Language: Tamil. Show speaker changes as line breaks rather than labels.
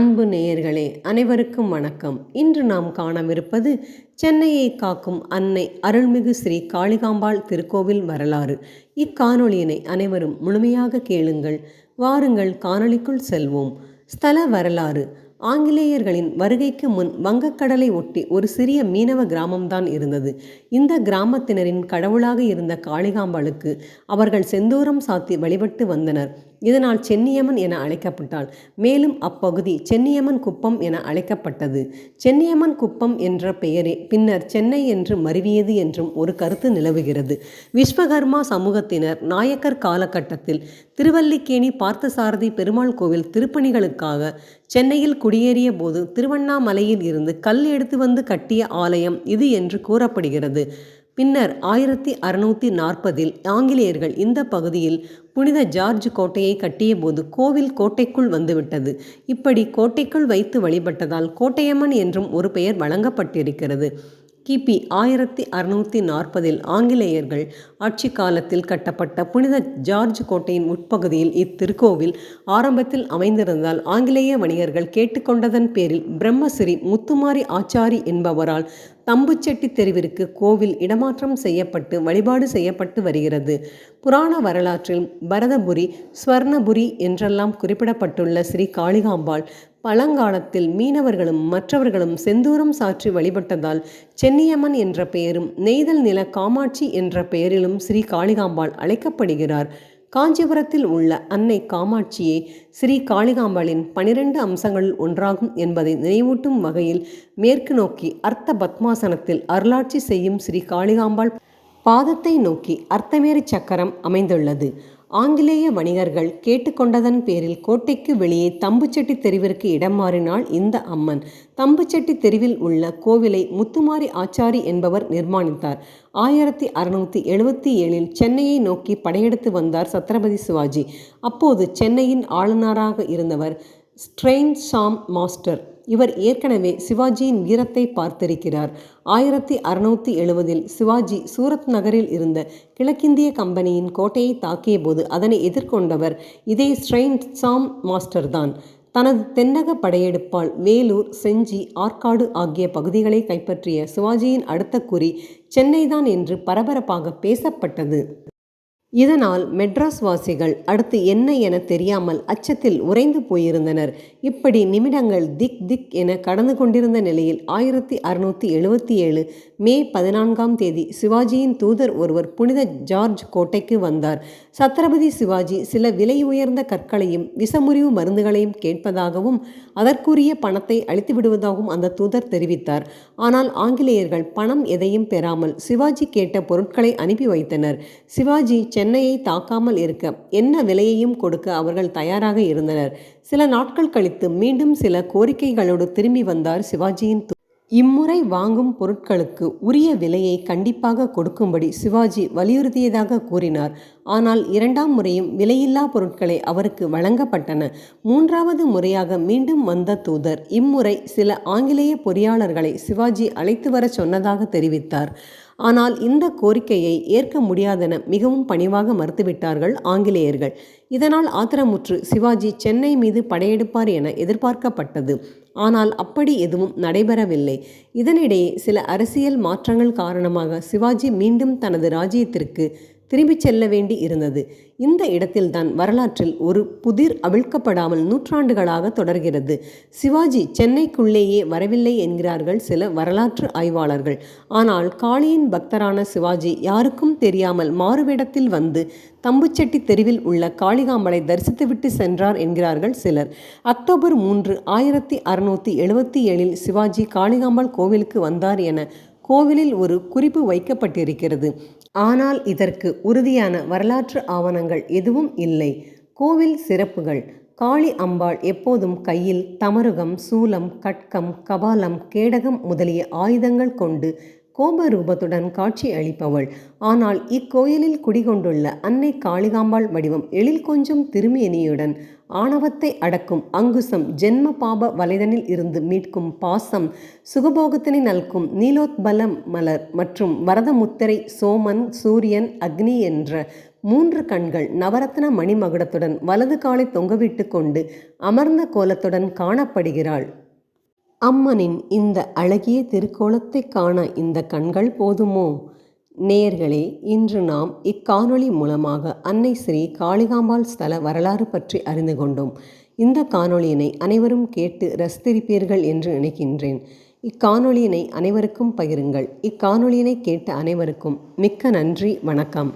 அன்பு நேயர்களே அனைவருக்கும் வணக்கம். இன்று நாம் காணவிருப்பது சென்னையை காக்கும் அன்னை அருள்மிகு ஸ்ரீ காளிகாம்பாள் திருக்கோவில் வரலாறு. இக்காணொளியினை அனைவரும் முழுமையாக கேளுங்கள். வாருங்கள் காணொளிக்குள் செல்வோம். ஸ்தல வரலாறு ஆங்கிலேயர்களின் வருகைக்கு முன் வங்கக்கடலை ஒட்டி ஒரு சிறிய மீனவ கிராமம்தான் இருந்தது. இந்த கிராமத்தினரின் கடவுளாக இருந்த காளிகாம்பாளுக்கு அவர்கள் செந்தூரம் சாத்தி வழிபட்டு வந்தனர். இதனால் சென்னியம்மன் என அழைக்கப்பட்டாள். மேலும் அப்பகுதி சென்னியம்மன் குப்பம் என அழைக்கப்பட்டது. சென்னியம்மன் குப்பம் என்ற பெயரே பின்னர் சென்னை என்று மருவியது என்றும் ஒரு கருத்து நிலவுகிறது. விஸ்வகர்மா சமூகத்தினர் நாயக்கர் காலகட்டத்தில் திருவல்லிக்கேணி பார்த்தசாரதி பெருமாள் கோவில் திருப்பணிகளுக்காக சென்னையில் குடியேறிய போது திருவண்ணாமலையில் இருந்து கல் எடுத்து வந்து கட்டிய ஆலயம் இது என்று கூறப்படுகிறது. பின்னர் ஆயிரத்தி அறுநூற்றி நாற்பதில் ஆங்கிலேயர்கள் இந்த பகுதியில் புனித ஜார்ஜ் கோட்டையை கட்டியபோது கோவில் கோட்டைக்குள் வந்துவிட்டது. இப்படி கோட்டைக்குள் வைத்து வழிபட்டதால் கோட்டையம்மன் என்றும் ஒரு பெயர் வழங்கப்பட்டிருக்கிறது. கிபி ஆயிரத்தி அறுநூற்றி நாற்பதில் ஆங்கிலேயர்கள் ஆட்சி காலத்தில் கட்டப்பட்ட புனித ஜார்ஜ் கோட்டையின் உட்பகுதியில் இத்திருக்கோவில் ஆரம்பத்தில் அமைந்திருந்தால் ஆங்கிலேய வணிகர்கள் கேட்டுக்கொண்டதன் பேரில் பிரம்மசிரி முத்துமாரி ஆச்சாரி என்பவரால் தம்புச்செட்டி தெருவிற்கு கோவில் இடமாற்றம் செய்யப்பட்டு வழிபாடு செய்யப்பட்டு வருகிறது. புராண வரலாற்றில் பரதபுரி ஸ்வர்ணபுரி என்றெல்லாம் குறிப்பிடப்பட்டுள்ள ஸ்ரீ காளிகாம்பாள் பழங்காலத்தில் மீனவர்களும் மற்றவர்களும் செந்தூரம் சாற்றி வழிபட்டதால் சென்னியம்மன் என்ற பெயரும் நெய்தல் நில காமாட்சி என்ற பெயரிலும் ஸ்ரீ காளிகாம்பாள் அழைக்கப்படுகிறார். காஞ்சிபுரத்தில் உள்ள அன்னை காமாட்சியே ஸ்ரீ காளிகாம்பாளின் பனிரெண்டு அம்சங்களில் ஒன்றாகும் என்பதை நினைவூட்டும் வகையில் மேற்கு நோக்கி அர்த்த பத்மாசனத்தில் அருளாட்சி செய்யும் ஸ்ரீ காளிகாம்பாள் பாதத்தை நோக்கி அர்த்தமேரி சக்கரம் அமைந்துள்ளது. ஆங்கிலேய வணிகர்கள் கேட்டுக்கொண்டதன் பேரில் கோட்டைக்கு வெளியே தம்புச்செட்டி தெருவிற்கு இடம் மாறினாள் இந்த அம்மன். தம்புச்செட்டி தெருவில் உள்ள கோவிலை முத்துமாரி ஆச்சாரி என்பவர் நிர்மாணித்தார். ஆயிரத்தி அறுநூற்றி எழுபத்தி ஏழில் சென்னையை நோக்கி படையெடுத்து வந்தார் சத்ரபதி சிவாஜி. அப்போது சென்னையின் ஆளுநராக இருந்தவர் ஸ்ட்ரெயின் ஷாம் மாஸ்டர். இவர் ஏற்கனவே சிவாஜியின் வீரத்தை பார்த்திருக்கிறார். ஆயிரத்தி அறுநூற்றி எழுபதில் சிவாஜி சூரத் நகரில் இருந்த கிழக்கிந்திய கம்பெனியின் கோட்டையை தாக்கிய போது அதனை எதிர்கொண்டவர் இதே ஸ்ட்ரெயின் சாம் மாஸ்டர் தான். தனது தென்னக படையெடுப்பால் வேலூர் செஞ்சி ஆற்காடு ஆகிய பகுதிகளை கைப்பற்றிய சிவாஜியின் அடுத்த குறி சென்னைதான் என்று பரபரப்பாக பேசப்பட்டது. இதனால் மெட்ராஸ் வாசிகள் அடுத்து என்ன என தெரியாமல் அச்சத்தில் உறைந்து போயிருந்தனர். இப்படி நிமிடங்கள் திக் திக் என கடந்து கொண்டிருந்த நிலையில் ஆயிரத்தி அறுநூற்றி எழுபத்தி ஏழு மே பதினான்காம் தேதி சிவாஜியின் தூதர் ஒருவர் புனித ஜார்ஜ் கோட்டைக்கு வந்தார். சத்ரபதி சிவாஜி சில விலை உயர்ந்த கற்களையும் விஷமுறிவு மருந்துகளையும் கேட்பதாகவும் அதற்குரிய பணத்தை அளித்து விடுவதாகவும் அந்த தூதர் தெரிவித்தார். ஆனால் ஆங்கிலேயர்கள் பணம் எதையும் பெறாமல் சிவாஜி கேட்ட பொருட்களை அனுப்பி வைத்தனர். சிவாஜி சென்னையை தாக்காமல் இருக்க என்ன விலையையும் கொடுக்க அவர்கள் தயாராக இருந்தனர். சில நாட்கள் கழித்து மீண்டும் சில கோரிக்கைகளோடு திரும்பி வந்தார் சிவாஜியின் இம்முறை வாங்கும் பொருட்களுக்கு உரிய விலையை கண்டிப்பாக கொடுக்கும்படி சிவாஜி வலியுறுத்தியதாக கூறினார். ஆனால் இரண்டாம் முறையும் விலையில்லா பொருட்களை அவருக்கு வழங்கப்பட்டன. மூன்றாவது முறையாக மீண்டும் வந்த தூதர் இம்முறை சில ஆங்கிலேய பொறியாளர்களை சிவாஜி அழைத்து வர சொன்னதாக தெரிவித்தார். ஆனால் இந்த கோரிக்கையை ஏற்க முடியாதென மிகவும் பணிவாக மறுத்துவிட்டார்கள் ஆங்கிலேயர்கள். இதனால் ஆத்திரமுற்று சிவாஜி சென்னை மீது படையெடுப்பார் என எதிர்பார்க்கப்பட்டது. ஆனால் அப்படி எதுவும் நடைபெறவில்லை. இதனிடையே சில அரசியல் மாற்றங்கள் காரணமாக சிவாஜி மீண்டும் தனது ராஜ்யத்திற்கு திரும்பிச் செல்ல வேண்டி இருந்தது. இந்த இடத்தில்தான் வரலாற்றில் ஒரு புதிர் அவிழ்க்கப்படாமல் நூற்றாண்டுகளாக தொடர்கிறது. சிவாஜி சென்னைக்குள்ளேயே வரவில்லை என்கிறார்கள் சில வரலாற்று ஆய்வாளர்கள். ஆனால் காளியின் பக்தரான சிவாஜி யாருக்கும் தெரியாமல் மாறுவேடத்தில் வந்து தம்புச்செட்டி தெருவில் உள்ள காளிகாம்பலை தரிசித்துவிட்டு சென்றார் என்கிறார்கள் சிலர். அக்டோபர் மூன்று ஆயிரத்தி அறுநூற்றி எழுபத்தி ஏழில் சிவாஜி காளிகாம்பாள் கோவிலுக்கு வந்தார் என கோவிலில் ஒரு குறிப்பு வைக்கப்பட்டிருக்கிறது. ஆனால் இதற்கு உறுதியான வரலாற்று ஆவணங்கள் எதுவும் இல்லை. கோவில் சிறப்புகள். காளி அம்பாள் எப்போதும் கையில் தமருகம் சூலம் கட்கம் கபாலம் கேடகம் முதலிய ஆயுதங்கள் கொண்டு கோப ரூபத்துடன் காட்சி அளிப்பவள். ஆனால் இக்கோயிலில் குடிகொண்டுள்ள அன்னை காளிகாம்பாள் வடிவம் எழில் கொஞ்சம் திருமேனியுடன் ஆணவத்தை அடக்கும் அங்குசம் ஜென்ம பாப வலைதனில் இருந்து மீட்கும் பாசம் சுகபோகத்தினை நல்கும் நீலோத்பல மலர் மற்றும் வரதமுத்திரை சோமன் சூரியன் அக்னி என்ற மூன்று கண்கள் நவரத்ன மணிமகுடத்துடன் வலது காலை தொங்கவிட்டு கொண்டு அமர்ந்த கோலத்துடன் காணப்படுகிறாள். அம்மனின் இந்த அழகிய திருக்கோலத்தை காண இந்த கண்கள் போதுமோ? நேயர்களே இன்று நாம் இக்காணொளி மூலமாக அன்னை ஸ்ரீ காளிகாம்பாள் ஸ்தல வரலாறு பற்றி அறிந்து கொண்டோம். இந்த காணொளியினை அனைவரும் கேட்டு ரசித்திருப்பீர்கள் என்று நினைக்கின்றேன். இக்காணொளியினை அனைவருக்கும் பகிருங்கள். இக்காணொளியினை கேட்ட அனைவருக்கும் மிக்க நன்றி. வணக்கம்.